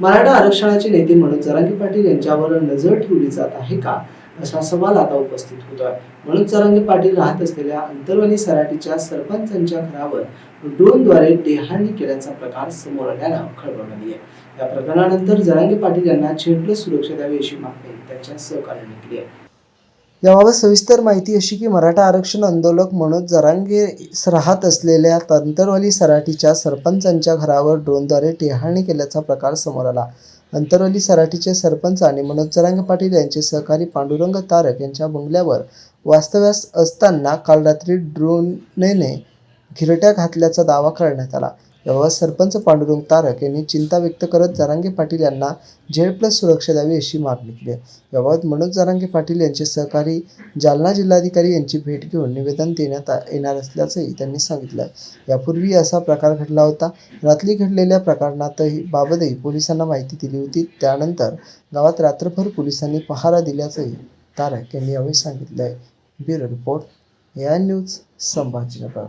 मराठा आरक्षणाचे नेते म्हणून जरांगे पाटील यांच्यावर नजर ठेवली जात आहे का? असा सवाल आता उपस्थित होतोय. म्हणून जरांगे पाटील राहत असलेल्या अंतरवली सराटीच्या सरपंचांच्या घरावर ड्रोनद्वारे टेहाळणी केल्याचा प्रकार समोर आल्याला खळबळली आहे. या प्रकरणानंतर जरांगे पाटील यांना झेड सुरक्षा द्यावी अशी मागणी त्यांच्या सहकार्याने केली आहे. याबाबत सविस्तर माहिती अशी की मराठा आरक्षण आंदोलक मनोज जरांगे राहत असलेल्या तंतरवली सराठीच्या सरपंचांच्या घरावर ड्रोनद्वारे टेहाळणी केल्याचा प्रकार समोर आला. अंतरवली सराठीचे सरपंच आणि मनोज जरांगे पाटील यांचे सहकारी पांडुरंग तारक यांच्या बंगल्यावर वास्तव्यास असताना काल रात्री ड्रोनने घिरट्या घातल्याचा दावा करण्यात आला. याबाबत सरपंच पांडुरंग तारक यांनी चिंता व्यक्त करत जारांगे पाटील यांना झेड प्लस सुरक्षा द्यावी अशी मागणी केली आहे. याबाबत मनोज जारांगे पाटील यांचे सहकारी जालना जिल्हाधिकारी यांची भेट घेऊन निवेदन देण्यात आ- येणार असल्याचंही त्यांनी सांगितलं आहे. यापूर्वी असा प्रकार घडला होता. रात्री घडलेल्या प्रकरणातही बाबतही पोलिसांना माहिती दिली होती. त्यानंतर गावात रात्रभर पोलिसांनी पहारा दिल्याचंही तारक यांनी यावेळी सांगितलं आहे. ब्युरो रिपोर्ट या न्यूज संभाजीनगर.